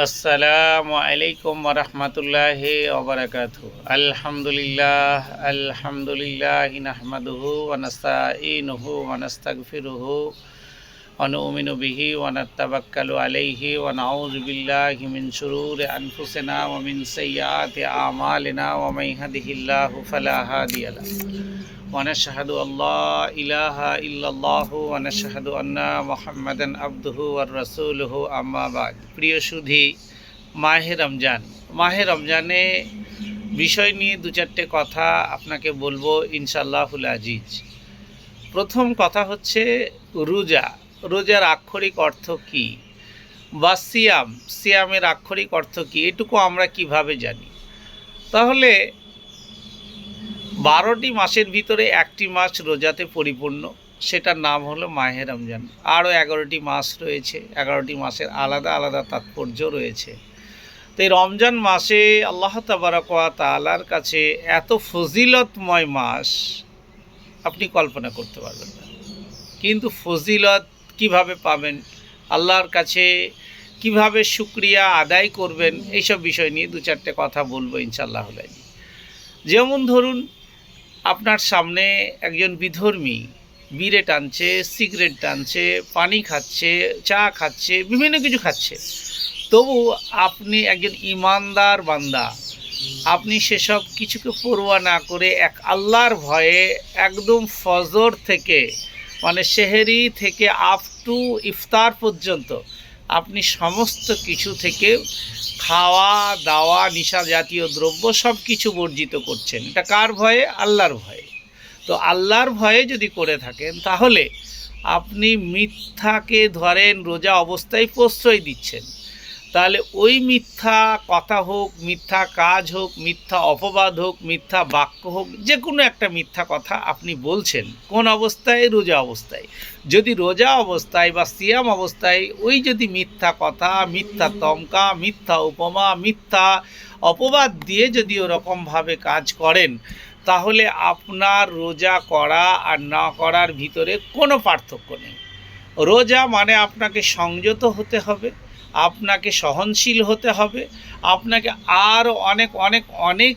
আসসালামু আলাইকুম রহমতুল্লাহ ওবরাকাত আলহামদুলিল্লাহ আলহামদুলিল্লাহ নাহমাদুহু ওয়ানাস্তাইনুহু ওয়ানাস্তাগফিরুহু ونؤمن به ونتوكل عليه ونعوذ بالله من شرور أنفسنا ومن سيئات أعمالنا ومن يهده الله فلا هادي له ونشهد أن لا إله إلا الله ونشهد أن محمدا عبده ورسوله أما بعد প্রিয় সুধী মাহে রমজান মাহে রমজানে বিষয় নিয়ে দু চারটে কথা আপনাকে বলবো ইনশাল্লাহুল আজিজ প্রথম কথা হচ্ছে রোজা রোজার আক্ষরিক অর্থ কি বা সিয়াম সিয়ামের আক্ষরিক অর্থ কি এটুকু আমরা কিভাবে জানি তাহলে বারোটি মাসের ভিতরে একটি মাস রোজাতে পরিপূর্ণ, সেটার নাম হলো মাহে রমজান। আরও এগারোটি মাস রয়েছে, এগারোটি মাসের আলাদা আলাদা তাৎপর্য রয়েছে। তো এই রমজান মাসে আল্লাহ তাবারকা তালার কাছে এত ফজিলতময় মাস, আপনি কল্পনা করতে পারবেন না। কিন্তু ফজিলত কীভাবে পাবেন, আল্লাহর কাছে কীভাবে শুক্রিয়া আদায় করবেন, এইসব বিষয় নিয়ে দু চারটে কথা বলব ইনশাল্লাহ যেমন ধরুন আপনার সামনে একজন বিধর্মী, বিড়ে টানছে, সিগারেট টানছে, পানি খাচ্ছে, চা খাচ্ছে, বিভিন্ন কিছু খাচ্ছে। তবু আপনি একজন ইমানদার বান্দা। আপনি সেসব কিছুকে পড়ুয়া না করে এক আল্লাহর ভয়ে একদম ফজর থেকে মানে সেহেরি থেকে আপ টু ইফতার পর্যন্ত আপনি সমস্ত কিছু থেকে খাওয়া, দাওয়া, নিশা জাতীয় দ্রব্য সব কিছু বর্জিত করছেন। এটা কার ভয়ে? আল্লাহর ভয়ে। তো আল্লাহর ভয়ে যদি করে থাকেন, তাহলে আপনি মিথ্যাকে ধরেন, রোজা অবস্থায় প্রশ্রয় দিচ্ছেন। তাহলে ওই মিথ্যা কথা হোক, মিথ্যা কাজ হোক, মিথ্যা অপবাদ হোক, মিথ্যা বাক্য হোক, যে কোনো একটা মিথ্যা কথা আপনি বলছেন, কোন অবস্থায়? রোজা অবস্থায়। যদি রোজা অবস্থায় বা সিয়াম অবস্থায়, ওই যদি মিথ্যা কথা, মিথ্যা তমকা, মিথ্যা উপমা, মিথ্যা অপবাদ দিয়ে যদি ওরকমভাবে কাজ করেন, তাহলে আপনার রোজা করা আর না করার ভিতরে কোনো পার্থক্য নেই। রোজা মানে আপনাকে সংযত হতে হবে। আপনাকে সহনশীল হতে হবে। আপনাকে আরও অনেক অনেক অনেক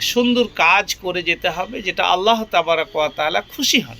সুন্দর কাজ করে যেতে হবে, যেটা আল্লাহ তাবারাকালা খুশি হন।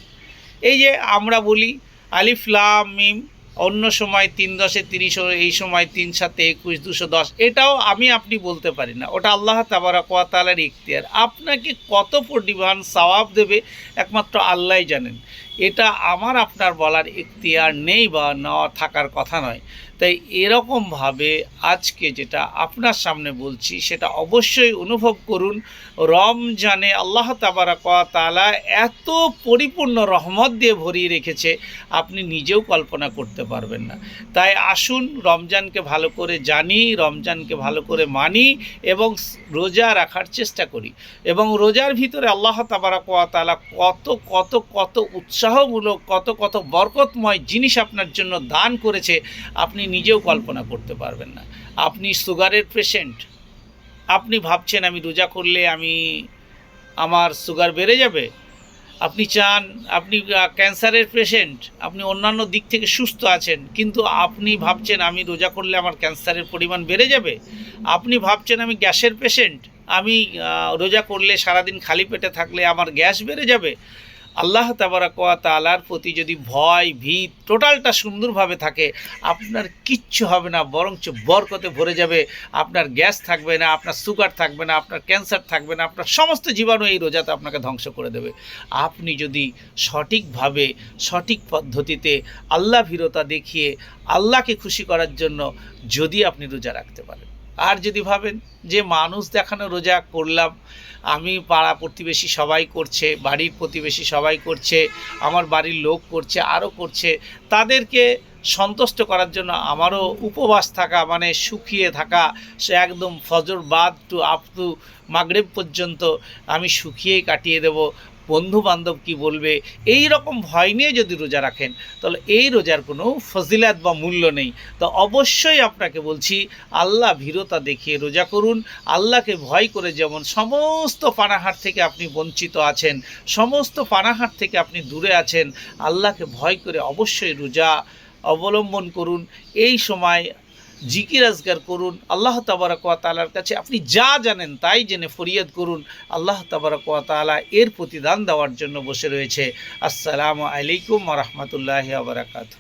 এই যে আমরা বলি আলিফলাম মিম, অন্য সময় তিন দশে তিরিশ, এই সময় তিন সাতে একুশ, দুশো দশ, এটাও আমি আপনি বলতে পারি না। ওটা আল্লাহ তাবারাকালার ইখতিয়ার। আপনাকে কত পরিমাণ সওয়াব দেবে একমাত্র আল্লাহ জানেন। এটা আমার আপনার বলার ইখতিয়ার নেই বা না থাকার কথা নয়। তাই এরকমভাবে আজকে যেটা আপনার সামনে বলছি, সেটা অবশ্যই অনুভব করুন। রমজানে আল্লাহ তাবারাকালা এত পরিপূর্ণ রহমত দিয়ে ভরিয়ে রেখেছে, আপনি নিজেও কল্পনা করতে পারবেন না। তাই আসুন, রমজানকে ভালো করে জানি, রমজানকে ভালো করে মানি এবং রোজা রাখার চেষ্টা করি। এবং রোজার ভিতরে আল্লাহ তাবারাকালা কত কত কত উৎসাহমূলক, কত কত বরকতময় জিনিস আপনার জন্য দান করেছে, আপনি নিজেও কল্পনা করতে পারবেন না। আপনি সুগারের পেশেন্ট আপনি ভাবছেন আমি রোজা করলে আমি, আমার সুগার বেড়ে যাবে? আপনি চান, আপনি ক্যান্সারের পেশেন্ট আপনি অন্যান্য দিক থেকে সুস্থ আছেন, কিন্তু আপনি ভাবছেন আমি রোজা করলে আমার ক্যান্সারের পরিমাণ বেড়ে যাবে? আপনি ভাবছেন আমি গ্যাসের পেশেন্ট আমি রোজা করলে সারাদিন খালি পেটে থাকলে আমার গ্যাস বেড়ে যাবে? আল্লাহ তাবারাকা তালার প্রতি যদি ভয়, ভীত টোটালটা সুন্দরভাবে থাকে, আপনার কিচ্ছু হবে না, বরঞ্চ বরকতে ভরে যাবে। আপনার গ্যাস থাকবে না, আপনার সুগার থাকবে না, আপনার ক্যান্সার থাকবে না, আপনার সমস্ত জীবাণু এই রোজাতে আপনাকে ধ্বংস করে দেবে। আপনি যদি সঠিকভাবে, সঠিক পদ্ধতিতে আল্লাহ ভীরতা দেখিয়ে আল্লাহকে খুশি করার জন্য যদি আপনি রোজা রাখতে পারেন। আর যদি ভাবেন যে মানুষ দেখানো রোজা করলাম, আমি পাড়া প্রতিবেশী সবাই করছে, বাড়ির প্রতিবেশী সবাই করছে, আমার বাড়ির লোক করছে আরও করছে, তাদেরকে সন্তুষ্ট করার জন্য আমারও উপবাস থাকা মানে শুকিয়ে থাকা, সে একদম ফজর বাদ টু আপ টু মাগরেব পর্যন্ত আমি শুকিয়েই কাটিয়ে দেব। বন্ধু বান্ধব কী বলবে? এই রকম ভয় নিয়ে যদি রোজা রাখেন, তাহলে এই রোজার কোনো ফজিলাত বা মূল্য নেই। তো অবশ্যই আপনাকে বলছি, আল্লাহ ভীরতা দেখিয়ে রোজা করুন। আল্লাহকে ভয় করে যেমন সমস্ত পানাহার থেকে আপনি বঞ্চিত আছেন, সমস্ত পানাহার থেকে আপনি দূরে আছেন, আল্লাহকে ভয় করে অবশ্যই রোজা অবলম্বন করুন। এই সময় জিকির আজগার করুন, আল্লাহ তাবারক তালার কাছে আপনি যা জানেন তাই জেনে ফরিয়াদ করুন, আল্লাহ তাবারক তালা এর প্রতিদান দেওয়ার জন্য বসে রয়েছে। আসসালামু আলাইকুম রহমতুল্লাহ আবরাকাত